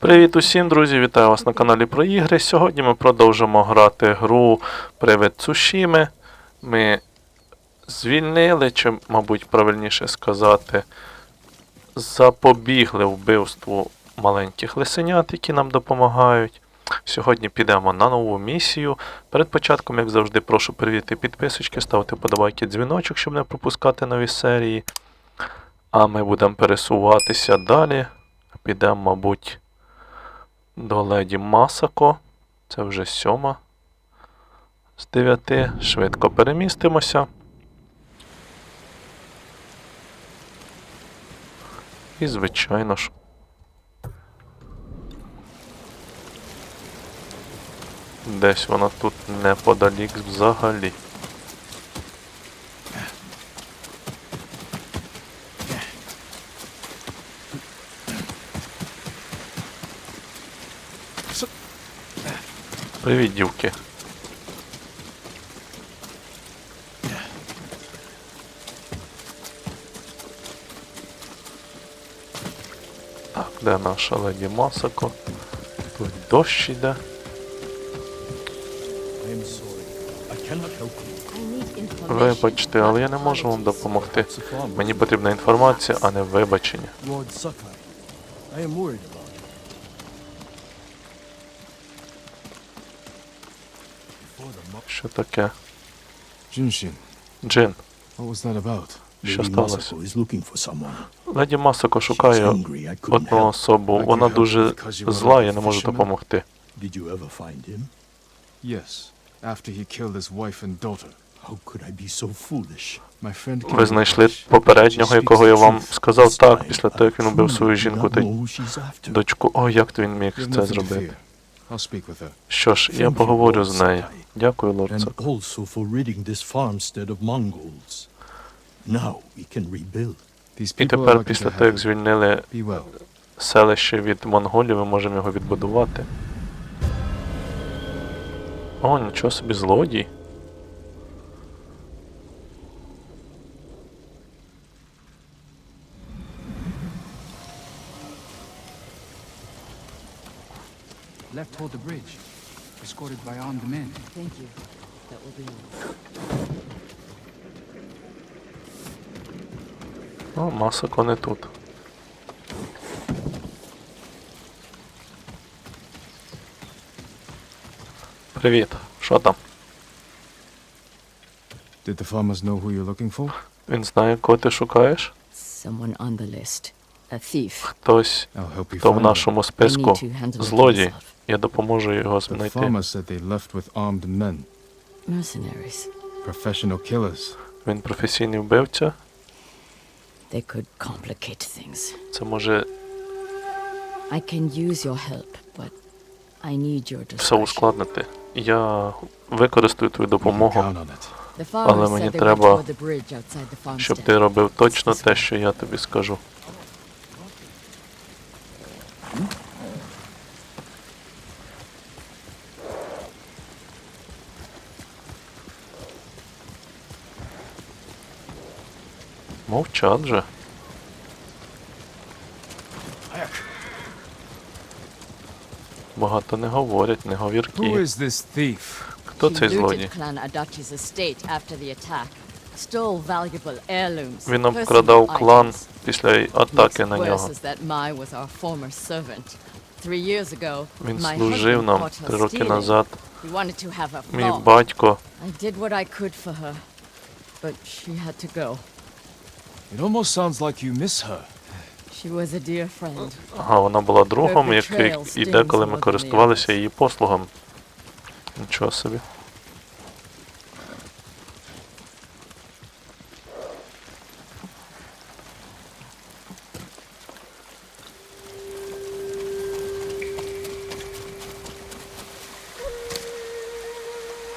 Привіт усім, друзі! Вітаю вас на каналі про ігри. Сьогодні ми продовжимо грати гру Привид Цушіми. Ми звільнили, чи, мабуть, правильніше сказати, запобігли вбивству маленьких лисенят, які нам допомагають. Сьогодні підемо на нову місію. Перед початком, як завжди, прошу перевірити підписочки, ставити подобайки дзвіночок, щоб не пропускати нові серії. А ми будемо пересуватися далі. Підемо, мабуть, до леді Масако. Це вже сьома з дев'яти. Швидко перемістимося. І, звичайно ж. Десь вона тут неподалік взагалі. Привіт, дівки. Так, де наша леді Масако? Тут дощ іде. Вибачте, але я не можу вам допомогти. Мені потрібна інформація, а не вибачення. Що таке? Джин, what was that about? що Lady сталося? Masako is looking for someone. Леді Масако She's шукає angry. I couldn't одну help. особу. Вона дуже зла, я не можу допомогти. Did you ever find him? Yes, after he killed his wife and daughter. How could I be so foolish? My friend came Ви знайшли попереднього, якого я вам сказав так, після того, як він убив свою жінку та дочку. О, як він міг це зробити? Fear. I'll speak with her. Що ж, я поговорю з нею. Дякую, лорд And Сак. also for ridding this farmstead of Mongols. Now we can rebuild. These І тепер, після того, як звільнили Be well. селище від монголів, ми можемо його відбудувати. О, нічого собі злодій. Left toward the bridge, escorted by armed men. Thank you. That will be all. О, Масако не тут. Привіт. Що там? Did the farmers know who you're looking for? Він знає, кого ти шукаєш? Someone on the list. A thief. Хтось, I'll help you хто в find them. нашому списку. Злодій. Я допоможу його The знайти. farmers said they left with armed men, Mercenaries. professional killers. Він професійний вбивця. They could complicate things. Це може I can use your help, but I need your все discretion. ускладнити. Я використаю твою You can допомогу, count on it. The Але мені said they треба, went toward the bridge outside the щоб farmstead. ти робив точно те, що я тобі скажу. Мовчат же. Багато не говорять, не говірки. Хто цей злодій? Він обкрадав клан після атаки на нього. Він служив нам три роки назад. Мій батько It almost sounds like you miss her. She was a dear friend. Ага, вона була другом, який і деколи ми користувалися її послугами. Нічого собі.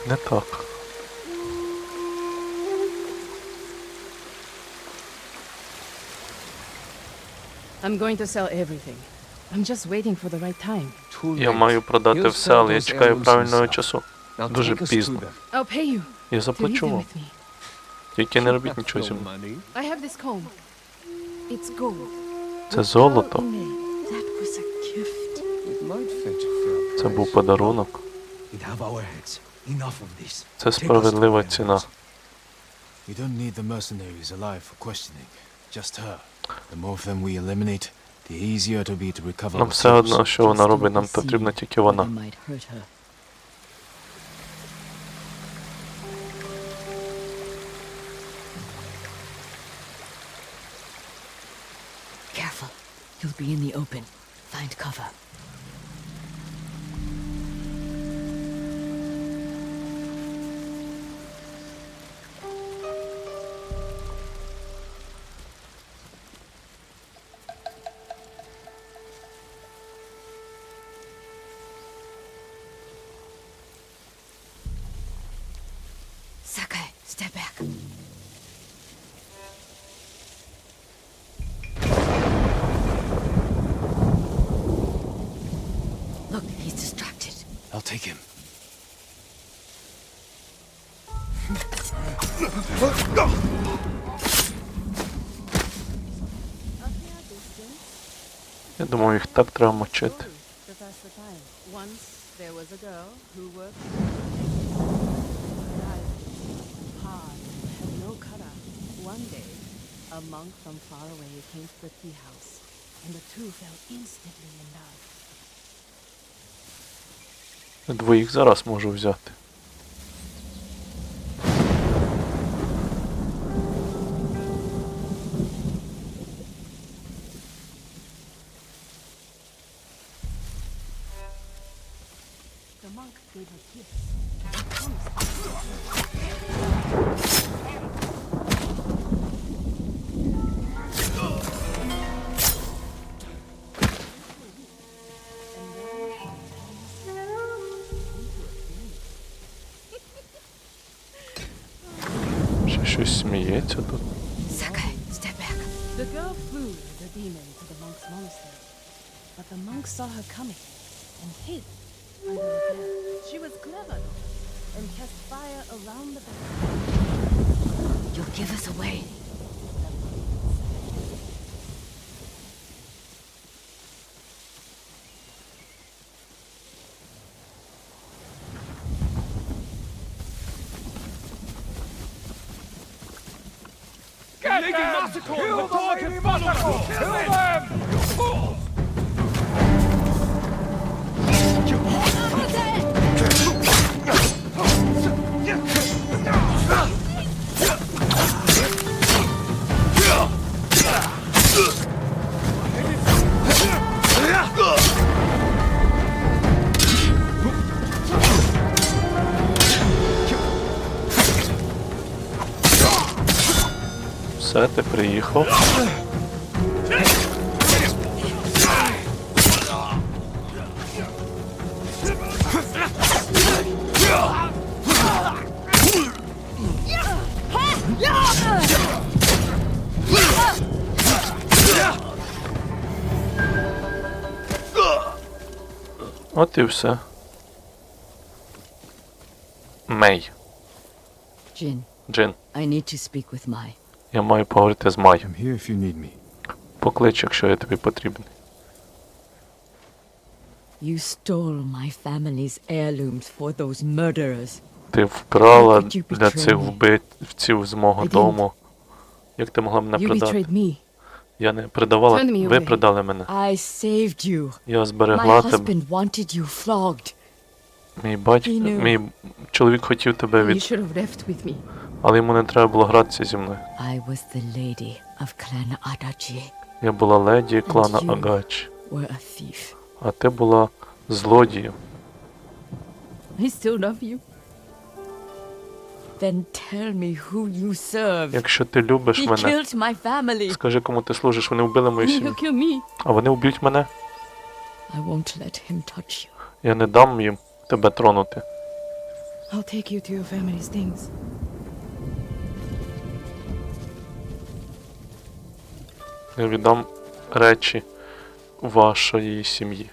Не так. I'm going to sell everything. I'm just waiting for the right time. Я маю продати все, але я чекаю правильного часу. Дуже пізно. I'll pay you Я заплачу вам. Тільки не робіть нічого зі мною. I have this comb. It's gold. Це золото. That was a gift. might fetch Це був подарунок. Це справедлива ціна. We don't need the mercenaries alive for questioning. Just her. The more of them we eliminate, the easier it'll be to recover Нам все ourselves. одно, що вона Just робить, don't нам see потрібна тільки that вона. I might hurt her. Careful. You'll be in the open. Find cover. Look, he's distracted. I'll take him. Я думав, їх так треба мочити. To pass the time. Once there was a girl who worked hard, had no cutter. One day, a monk from far away came to the tea house, and the two fell instantly in love. Двоїх зараз можу взяти. The monk saw her coming and hid under the bed. She was clever, and cast fire around the bed. You'll give us away. Get them! Kill them! От і все. Мей. Jin, Джин, I need to speak with Mai. я маю поговорити з Майю. I'm here if you need me. Поклич, якщо я тобі потрібен. You stole my family's heirlooms for those murderers. Ти вкрала для цих вбивців з мого дому. Як ти могла мене You продати? Я не me ви away. продали мене. I saved you. Я My зберегла тебе. wanted you flogged. Мій батько, мій чоловік хотів тебе You від, але йому не треба було гратися зі мною. I was the lady of Clan Adachi. Я була леді клана you. Агач, Were a thief. а ти була злодієм. I still love you. Then tell me who you serve. Якщо ти любиш He мене, killed my family. скажи, кому ти служиш. Вони вбили мою сім'ю. Kill me. А вони вб'ють мене. I won't let him touch you. Я не дам їм тебе тронути. I'll take you to your family's things. Я віддам речі вашої сім'ї.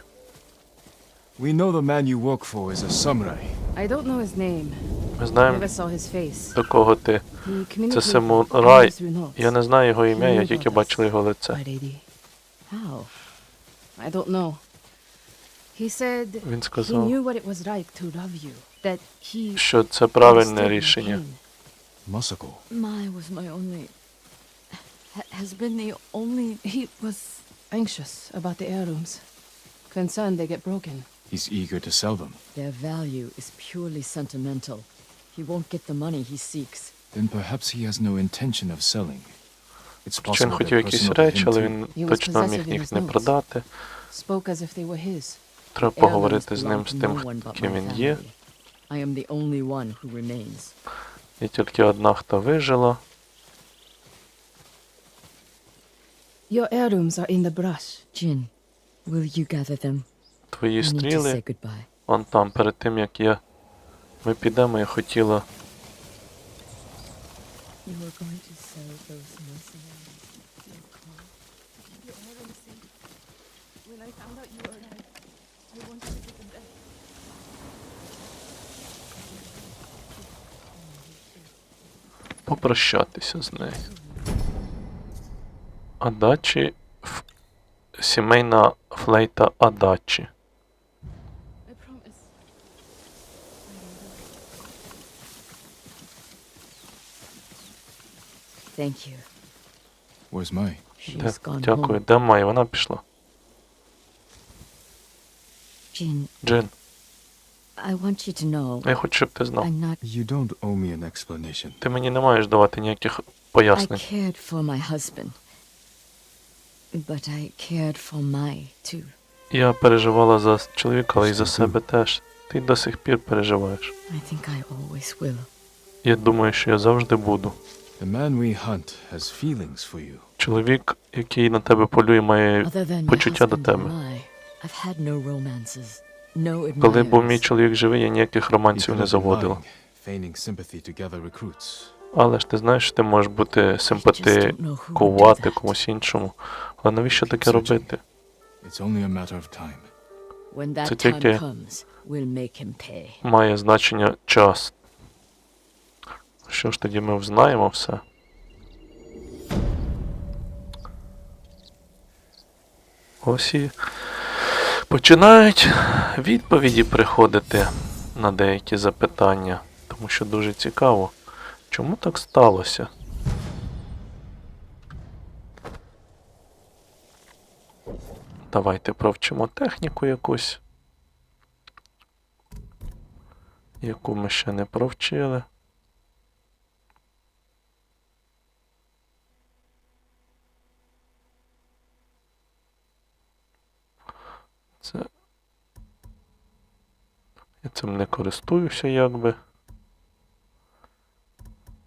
We know the man you work for is a samurai. I don't know his name. Ми знаємо, до кого ти. Це самурай. Я не знаю його ім'я, я тільки бачила його лице. Він сказав, що це правильне рішення. pain. Mai was my only. has been the only. He was anxious about the heirlooms, concerned they get broken. He's eager to sell them. Their value is purely sentimental. He won't get the money he seeks. Then perhaps he has no intention of selling. It's Чи він хотів якісь речі, але він точно міг їх не продати. Spoke as if they were his. Треба поговорити з ним, з тим, ким він є. I am the only one who remains. Є тільки одна, хто вижила. Your heirlooms are in the brush. Jin, will you gather them? Твої стріли, он там, перед тим як я. Ми підемо, я хотіла. Попрощатися з нею. Адачі. Сімейна флейта Адачі. I promise. Thank you. Where's Mai? Де- She's gone Дякую. home. Де Май? Вона пішла. Jin, Джин, I want you to know я хочу, щоб ти знав. I'm not. You don't owe me an explanation. Ти мені не маєш давати ніяких I пояснень. cared for my husband. But I cared for my too. Я переживала за чоловіка, але й за себе теж. Ти до сих пір переживаєш. I think I always will. Я думаю, що я завжди буду. The man we hunt has feelings for you. Чоловік, який на тебе полює, має Other than my почуття до тебе. I, I've had no romances, no Коли був мій чоловік живий, я ніяких романців не заводила. recruits. Але ж ти знаєш, що ти можеш бути симпатикувати комусь іншому. Але навіщо таке робити? It's only a matter of time. When that Це time тільки- comes, we'll make him pay. Має значення час. Що ж тоді ми взнаємо все? Ось і починають відповіді приходити на деякі запитання, тому що дуже цікаво, чому так сталося? Давайте провчимо техніку якусь, яку ми ще не провчили. Це. Я цим не користуюся якби.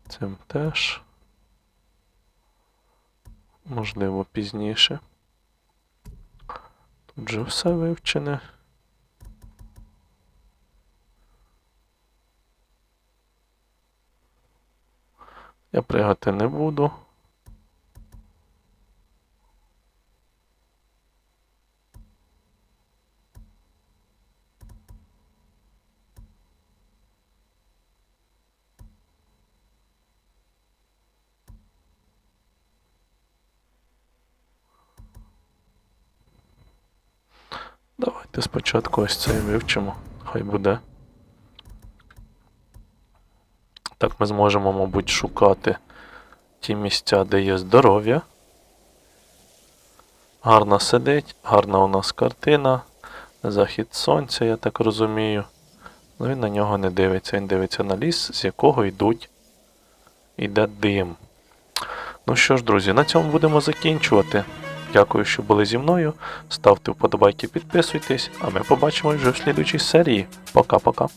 Цим теж. Можливо, пізніше. Тут же все вивчене. Я пригати не буду. Давайте спочатку ось цей вивчимо. Хай буде. Так ми зможемо, мабуть, шукати ті місця, де є здоров'я. Гарно сидить, гарна у нас картина. Захід сонця, я так розумію. Ну він на нього не дивиться, він дивиться на ліс, з якого йдуть. Іде дим. Ну що ж, друзі, на цьому будемо закінчувати. Дякую, що були зі мною. Ставте вподобайки, підписуйтесь, а ми побачимось вже в слідучій серії. Пока-пока.